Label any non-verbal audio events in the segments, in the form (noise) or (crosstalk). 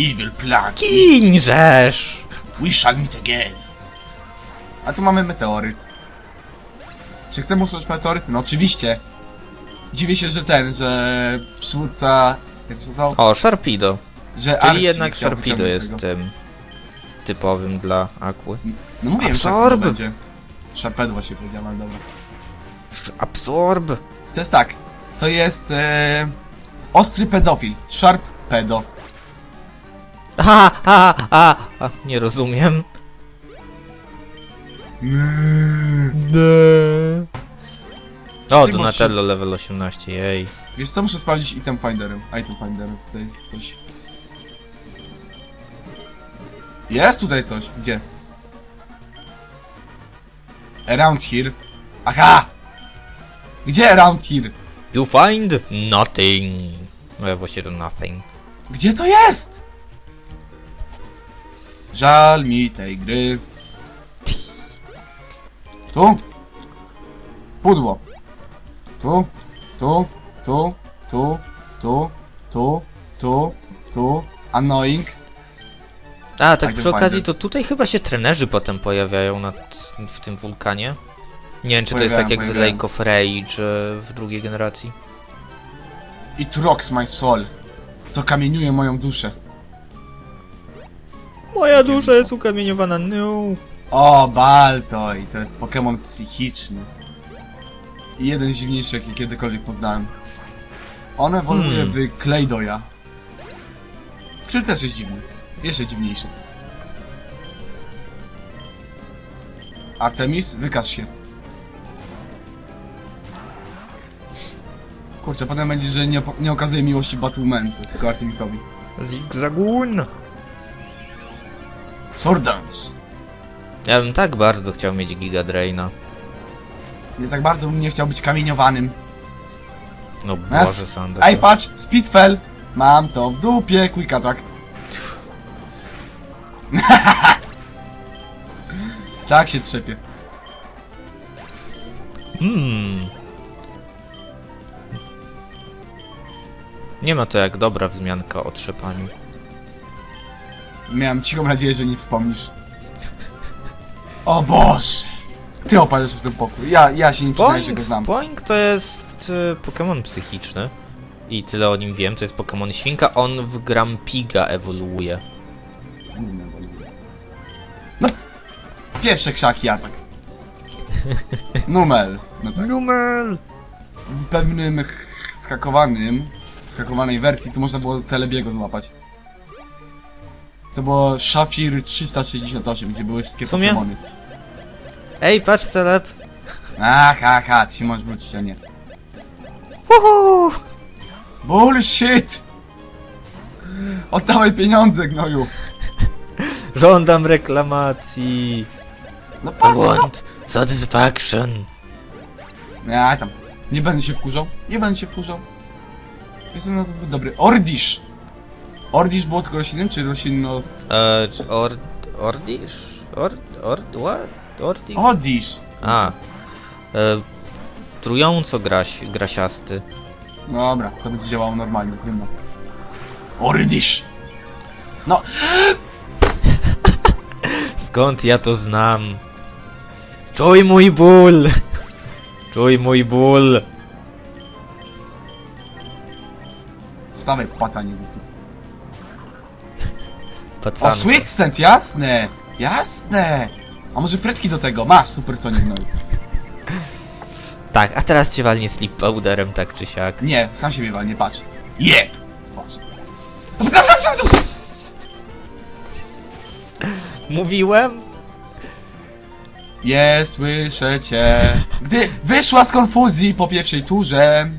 evil plan. Kinżesz! We shall meet again. A tu mamy meteoryt. Czy chcemy usunąć meteoryt? No oczywiście. Dziwię się, że ten, że przywódca... Jak się nazywał? O, Sharpedo. Że Czyli Archie jednak chciał Sharpedo wyciągnąć jest tego. tym typowym dla Aquy. No mówiłem, że tak Absorb! to będzie. Sharpedo właśnie powiedziałem, ale dobra. Absorb! To jest tak. To jest e, ostry pedofil. Sharp pedo. Ha, ha, ha, ha, nie rozumiem. O, Ty Donatello level 18, jej. Wiesz co, muszę sprawdzić item finderem. Item finderem tutaj coś. Jest tutaj coś. Gdzie? Around here. Aha! Gdzie around here? You find nothing. No właśnie to nothing. Gdzie to jest? Żal mi tej gry. Tu? Pudło. Tu, tu, tu, tu, tu, tu, tu, tu. Annoying. A, tak Tak, przy okazji, to tutaj chyba się trenerzy potem pojawiają na, w tym wulkanie. Nie wiem, czy to jest tak jak z. Lake of Rage e, w drugiej generacji. It rocks my soul. To kamieniuje moją duszę. Moja dusza jest ukamieniowana, no. O, Baltoj, to jest Pokémon psychiczny. I jeden z dziwniejszych, jaki kiedykolwiek poznałem. On ewoluuje Hmm. w Claydoya. Który też jest dziwny. Jeszcze dziwniejszy. Artemis, wykaż się. Kurczę, potem będzie, że nie, nie okazuje miłości Battlemance, tylko Artemisowi. Zigzagun. Sordance. Ja bym tak bardzo chciał mieć Giga Draina. Nie tak bardzo bym nie chciał być kamieniowanym. No Nas- Boże, Sander. Ej, patrz, Speedfell! Mam to w dupie, quick attack. (laughs) tak się trzepie. Hmm. Nie ma to jak dobra wzmianka o trzepaniu. Miałem cichą nadzieję, że nie wspomnisz. O Boże! Ty opadasz w ten pokój. Ja, ja się nie przyznaję, że go znam. Spoink to jest y, Pokémon psychiczny. I tyle o nim wiem, to jest Pokémon Świnka. On w Grampiga ewoluuje. No, pierwsze krzaki atak. Numel. No tak. Numel! W pewnym ch- skakowanym, skakowanej wersji tu można było Celebiego złapać. To było Shafir 368, gdzie były wszystkie W sumie? Ej, patrz celeb! A, ha, ha, ty się możesz wrócić, a nie. Uhu! Bullshit! Oddawaj pieniądze, gnoju! Żądam reklamacji! No I patrz, no! want satisfaction! Ja tam. Nie będę się wkurzał. Nie będę się wkurzał. Jestem na to zbyt dobry. Ordish! Ordish było tylko roślinnym, czy roślinno... Eee, czy or... Ordish? Ord... Ord... what? Ordish? Ordish! A. E, trująco graś, grasiasty. Dobra, to będzie działało normalnie, trudno. Ordish! No, (laughs) Skąd ja to znam? Czuj mój ból! Czuj mój ból! wstawaj, O, Pacanko. Sweet Scent, jasne! Jasne! A może fretki do tego? Masz, super Sonic no. Tak, a teraz cię walnie sleep powderem, tak czy siak. Nie, sam siebie walnie, patrz. Je! W twarz. Mówiłem? Je, słyszę cię. Gdy wyszła z konfuzji po pierwszej turze.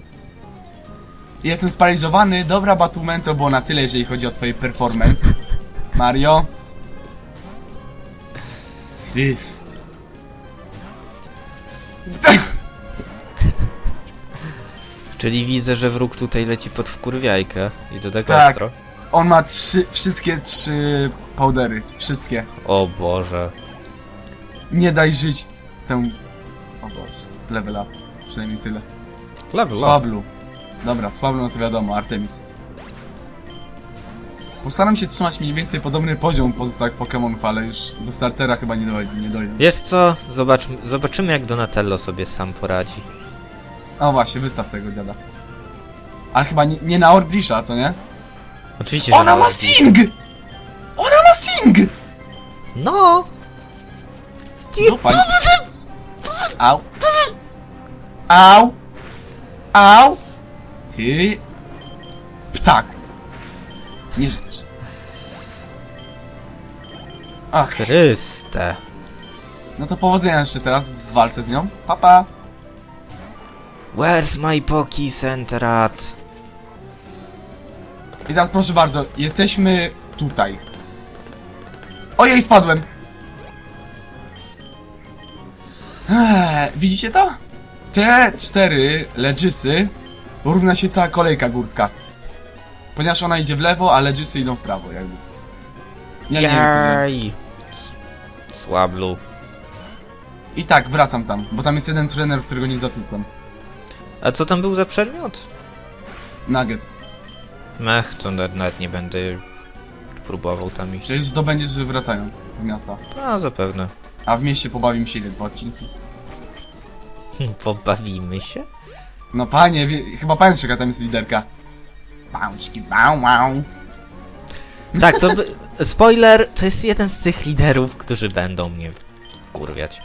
Jestem sparaliżowany. Dobra, Batman to było na tyle, jeżeli chodzi o twoje performance. Mario. Chryst. (laughs) Czyli widzę, że wróg tutaj leci pod wkurwiajkę. I to tak, Tak. ostro. On ma trzy, wszystkie trzy powdery. Wszystkie. O Boże. Nie daj żyć temu... O Boże. Level up. Przynajmniej tyle. Level up. Swablu. Dobra, Swablu no to wiadomo, Artemis. Postaram się trzymać mniej więcej podobny poziom pozostałych Pokémonów, ale już do startera chyba nie dojdę. Nie dojdę. Wiesz co? Zobacz, zobaczymy jak Donatello sobie sam poradzi. O właśnie, wystaw tego dziada. Ale chyba nie, nie na Ordisha, co nie? Oczywiście, że Ona ma nawet- Sing! Ona ma Sing! No! Dupa. Au. Au. Au. Ty. Ptak. Nie żyjesz. Ach, Chryste. no to powodzenia jeszcze teraz w walce z nią. Papa. Where's my Poki Centrat? I teraz proszę bardzo, jesteśmy tutaj. Ojej, spadłem. Eee, widzicie to? Te cztery legisy równa się cała kolejka górska. Ponieważ ona idzie w lewo, a legisy idą w prawo, jakby. Ja nie wiem. Jaj! Słablu. I tak, wracam tam, bo tam jest jeden trener, którego nie zatłukłem. A co tam był za przedmiot? Nugget. Mech, to nawet, nawet nie będę próbował tam iść. Przecież zdobędziesz wracając do miasta. No, zapewne. A w mieście pobawimy się jeden dwa odcinki. (laughs) Pobawimy się? No panie, wie, chyba pan jaka tam jest liderka. Bałczki, bał, bał. Tak, to by... Spoiler, to jest jeden z tych liderów, którzy będą mnie kurwiać.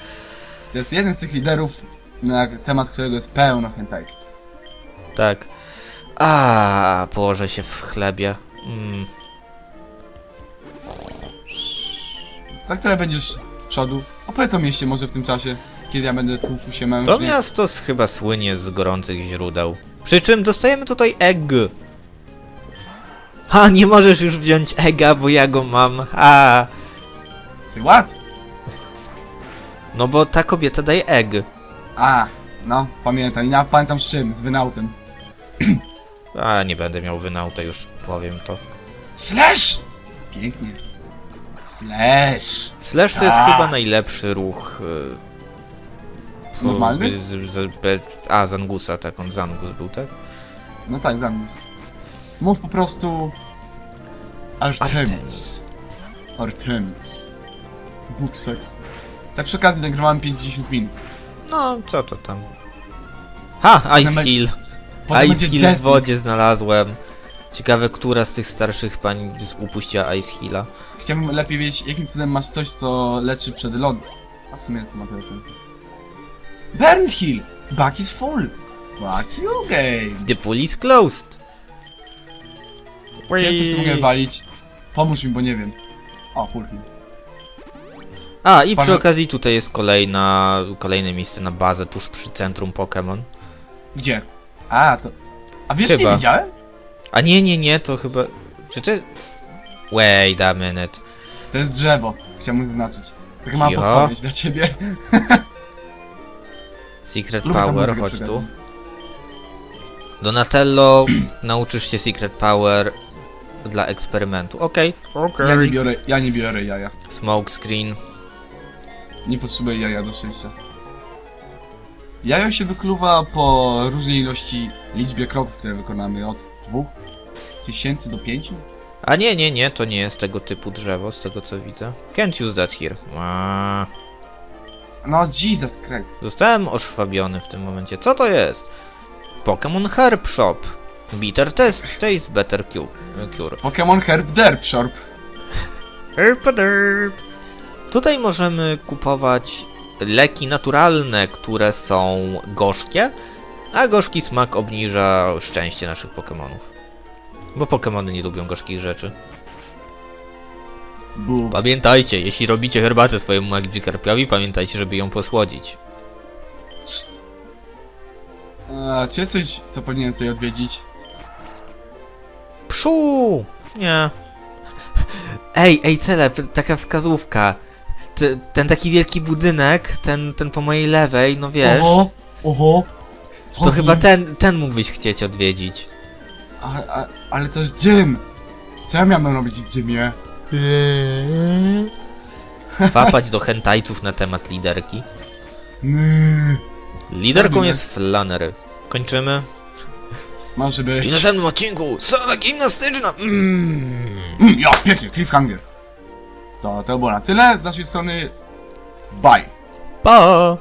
To jest jeden z tych liderów, na temat którego jest pełno hentajców. Tak. A, położę się w chlebie. Mm. Dla które będziesz z przodu. Opowiedz o mieście może w tym czasie, kiedy ja będę tłukł się To mężnie. miasto s- chyba słynie z gorących źródeł. Przy czym dostajemy tutaj egg. Ha, nie możesz już wziąć ega, bo ja go mam. Ha. Say what? No bo ta kobieta daje egg. A, no, pamiętam. I ja pamiętam z czym, z wynautem. (clears throat) A, nie będę miał wynauta, już powiem to. Slash! Pięknie. Slash! Slash to jest A. chyba najlepszy ruch. y, Normalny? Z, z, be- a, Zangusa, tak, on Zangus był, tak? No tak, zamknij. Mów po prostu... Artemis. Artemis. Bóg seksu. Tak przy okazji nagrywałem 50 minut. No, co to tam? Ha, Ice Potem Hill. Potem Ice będzie Hill w wodzie znalazłem. Ciekawe, która z tych starszych pań z- upuściła Ice Hilla. Chciałbym lepiej wiedzieć, jakim cudem masz coś, co leczy przed lodem. A w sumie to ma tyle sensu. Burn Hill! Back is full! Fuck you game! The pool is closed. Czy jest coś, co mogę walić? Pomóż mi, bo nie wiem. O, hill. A, i przy Pamię- okazji tutaj jest kolejna, kolejne miejsce na bazę tuż przy centrum Pokémon. Gdzie? A, to... A wiesz, Chyba. nie widziałem? A nie, nie, nie, to chyba... Czy ty... Wait a minute. To jest drzewo. Chciałbym zaznaczyć. Taka mała Cicho. podpowiedź dla ciebie. (laughs) Secret Lubię tę Power, muzykę chodź przy tu. okazji. Donatello, (clears throat) nauczysz się Secret Power dla eksperymentu. Okej. Ja nie biorę, ja nie biorę jaja. Smoke screen. Nie potrzebuję jaja do szczęścia. Jajo się wykluwa po różnej ilości liczbie kroków, które wykonamy. Od dwóch tysięcy do pięciu. A nie, nie, nie, to nie jest tego typu drzewo, z tego co widzę. Can't use that here. No, Jesus Christ. Zostałem oszwabiony w tym momencie. Co to jest? Pokémon Herb Shop. Bitter test, taste better cu- cure. Pokémon Herb Derp Shop. Tutaj możemy kupować leki naturalne, które są gorzkie, a gorzki smak obniża szczęście naszych Pokémonów. Bo Pokémony nie lubią gorzkich rzeczy. Bum. Pamiętajcie, jeśli robicie herbatę swojemu Magikarpiowi, pamiętajcie, żeby ją posłodzić. A, czy jest coś, co powinienem tutaj odwiedzić? Pszu! Nie. Ej, ej, Celeb, taka wskazówka. Ten taki wielki budynek, ten, ten po mojej lewej, no wiesz, Oho, oho. Co to z chyba nim? ten, ten mógłbyś chcieć odwiedzić. A, a, ale to jest gym. Co ja miałem robić w gymie? (laughs) Wapać do hentajców na temat liderki. Ny. Liderką jest Flannery. Kończymy. Może I w być. następnym odcinku sala gimnastyczna. Mm. Mm, ja, pięknie, cliffhanger. To, to było na tyle z naszej strony. Bye. Pa!